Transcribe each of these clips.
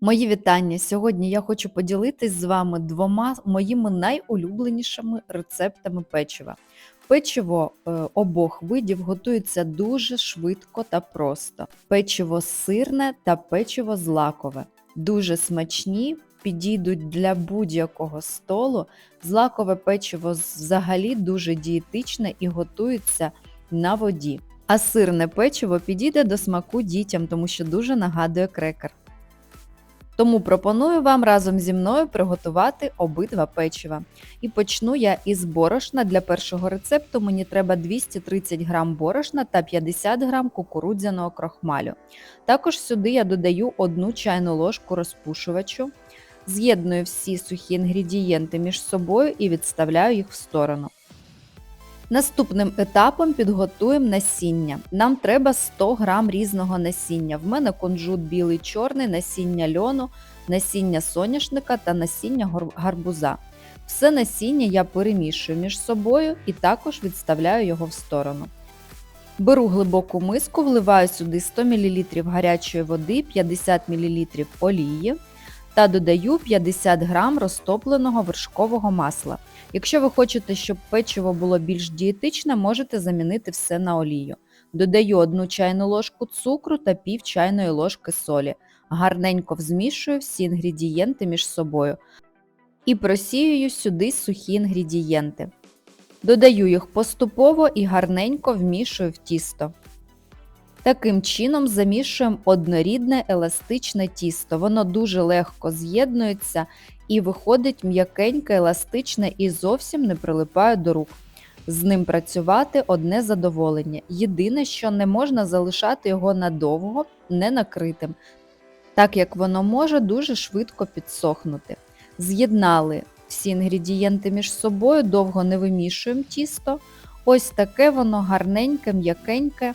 Мої вітання! Сьогодні я хочу поділитись з вами двома моїми найулюбленішими рецептами печива. Печиво е, обох видів готується дуже швидко та просто. Печиво сирне та печиво злакове. Дуже смачні, підійдуть для будь-якого столу. Злакове печиво взагалі дуже дієтичне і готується на воді. А сирне печиво підійде до смаку дітям, тому що дуже нагадує крекер. Тому пропоную вам разом зі мною приготувати обидва печива. І почну я із борошна. Для першого рецепту мені треба 230 г борошна та 50 г кукурудзяного крохмалю. Також сюди я додаю 1 чайну ложку розпушувачу, з'єдную всі сухі інгредієнти між собою і відставляю їх в сторону. Наступним етапом підготуємо насіння. Нам треба 100 г різного насіння. В мене кунжут білий чорний, насіння льону, насіння соняшника та насіння гарбуза. Все насіння я перемішую між собою і також відставляю його в сторону. Беру глибоку миску, вливаю сюди 100 мл гарячої води, 50 мл олії та додаю 50 г розтопленого вершкового масла. Якщо ви хочете, щоб печиво було більш дієтичне, можете замінити все на олію. Додаю 1 чайну ложку цукру та пів чайної ложки солі. Гарненько взмішую всі інгредієнти між собою і просіюю сюди сухі інгредієнти. Додаю їх поступово і гарненько вмішую в тісто. Таким чином замішуємо однорідне еластичне тісто. Воно дуже легко з'єднується і виходить м'якеньке, еластичне і зовсім не прилипає до рук. З ним працювати одне задоволення. Єдине, що не можна залишати його надовго, не накритим, так як воно може дуже швидко підсохнути. З'єднали всі інгредієнти між собою, довго не вимішуємо тісто. Ось таке воно гарненьке, м'якеньке.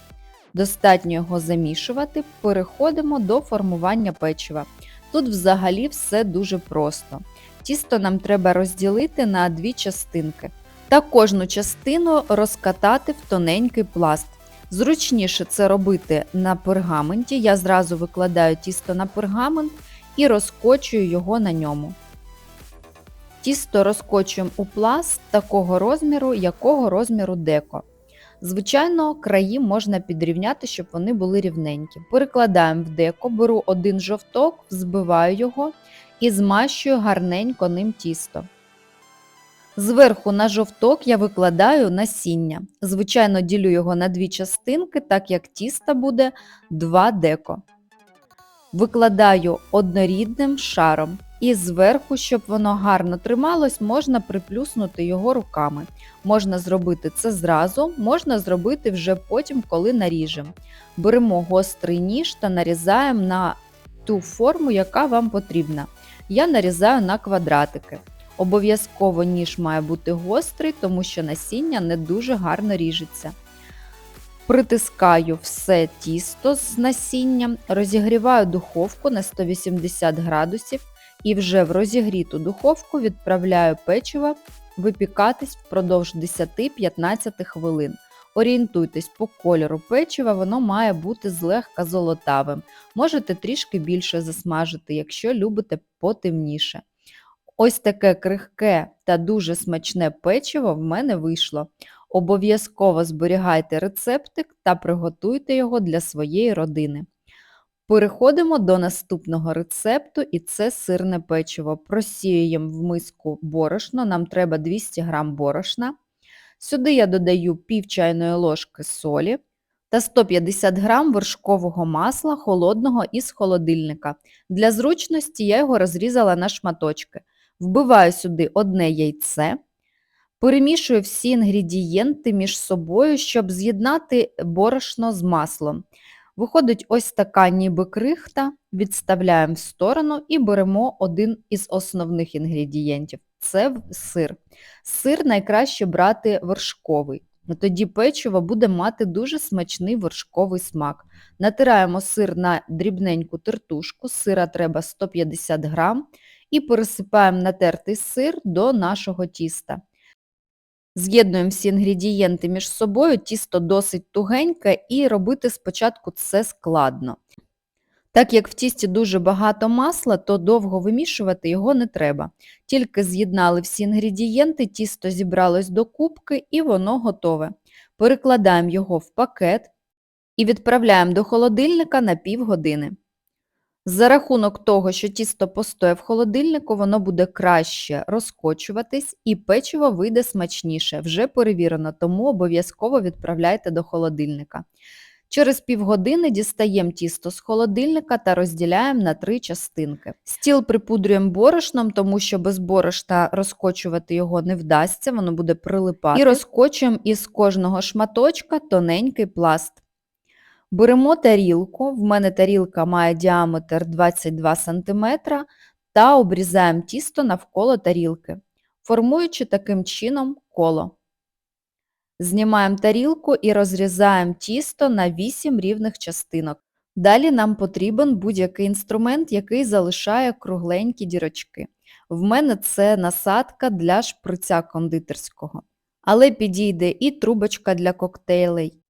Достатньо його замішувати, переходимо до формування печива. Тут взагалі все дуже просто. Тісто нам треба розділити на дві частинки та кожну частину розкатати в тоненький пласт. Зручніше це робити на пергаменті. Я зразу викладаю тісто на пергамент і розкочую його на ньому. Тісто розкочуємо у пласт такого розміру, якого розміру деко. Звичайно, краї можна підрівняти, щоб вони були рівненькі. Перекладаємо в деко, беру один жовток, взбиваю його і змащую гарненько ним тісто. Зверху на жовток я викладаю насіння. Звичайно, ділю його на дві частинки, так як тіста буде 2 деко. Викладаю однорідним шаром. І зверху, щоб воно гарно трималось, можна приплюснути його руками. Можна зробити це зразу, можна зробити вже потім, коли наріжемо. Беремо гострий ніж та нарізаємо на ту форму, яка вам потрібна. Я нарізаю на квадратики. Обов'язково ніж має бути гострий, тому що насіння не дуже гарно ріжеться. Притискаю все тісто з насінням, розігріваю духовку на 180 градусів і вже в розігріту духовку відправляю печиво випікатись впродовж 10-15 хвилин. Орієнтуйтесь по кольору печива, воно має бути злегка золотавим. Можете трішки більше засмажити, якщо любите потемніше. Ось таке крихке та дуже смачне печиво в мене вийшло. Обов'язково зберігайте рецептик та приготуйте його для своєї родини. Переходимо до наступного рецепту, і це сирне печиво. Просіюємо в миску борошно, нам треба 200 г борошна. Сюди я додаю пів чайної ложки солі та 150 г вершкового масла холодного із холодильника. Для зручності я його розрізала на шматочки. Вбиваю сюди одне яйце, перемішую всі інгредієнти між собою, щоб з'єднати борошно з маслом. Виходить ось така ніби крихта, відставляємо в сторону і беремо один із основних інгредієнтів це сир. Сир найкраще брати вершковий. Тоді печиво буде мати дуже смачний вершковий смак. Натираємо сир на дрібненьку тертушку, сира треба 150 грам, і пересипаємо натертий сир до нашого тіста. З'єднуємо всі інгредієнти між собою, тісто досить тугеньке, і робити спочатку це складно. Так як в тісті дуже багато масла, то довго вимішувати його не треба. Тільки з'єднали всі інгредієнти, тісто зібралось до кубки і воно готове. Перекладаємо його в пакет і відправляємо до холодильника на півгодини. За рахунок того, що тісто постоє в холодильнику, воно буде краще розкочуватись і печиво вийде смачніше. Вже перевірено, тому обов'язково відправляйте до холодильника. Через півгодини дістаємо тісто з холодильника та розділяємо на три частинки. Стіл припудрюємо борошном, тому що без борошна розкочувати його не вдасться, воно буде прилипати. І розкочуємо із кожного шматочка тоненький пласт. Беремо тарілку, в мене тарілка має діаметр 22 см, та обрізаємо тісто навколо тарілки, формуючи таким чином коло. Знімаємо тарілку і розрізаємо тісто на 8 рівних частинок. Далі нам потрібен будь-який інструмент, який залишає кругленькі дірочки. В мене це насадка для шприця кондитерського. Але підійде і трубочка для коктейлей,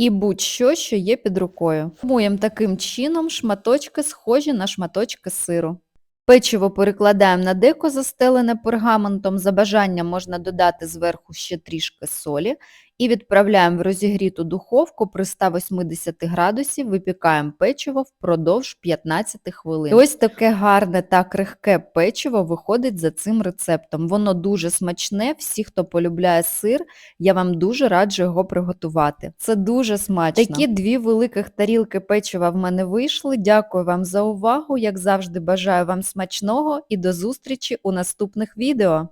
і будь-що, що є під рукою. Формуємо таким чином шматочки, схожі на шматочки сиру. Печиво перекладаємо на деко, застелене пергаментом. За бажанням можна додати зверху ще трішки солі і відправляємо в розігріту духовку при 180 градусів, випікаємо печиво впродовж 15 хвилин. І ось таке гарне та крихке печиво виходить за цим рецептом. Воно дуже смачне, всі, хто полюбляє сир, я вам дуже раджу його приготувати. Це дуже смачно. Такі дві великих тарілки печива в мене вийшли. Дякую вам за увагу. Як завжди, бажаю вам смачного і до зустрічі у наступних відео.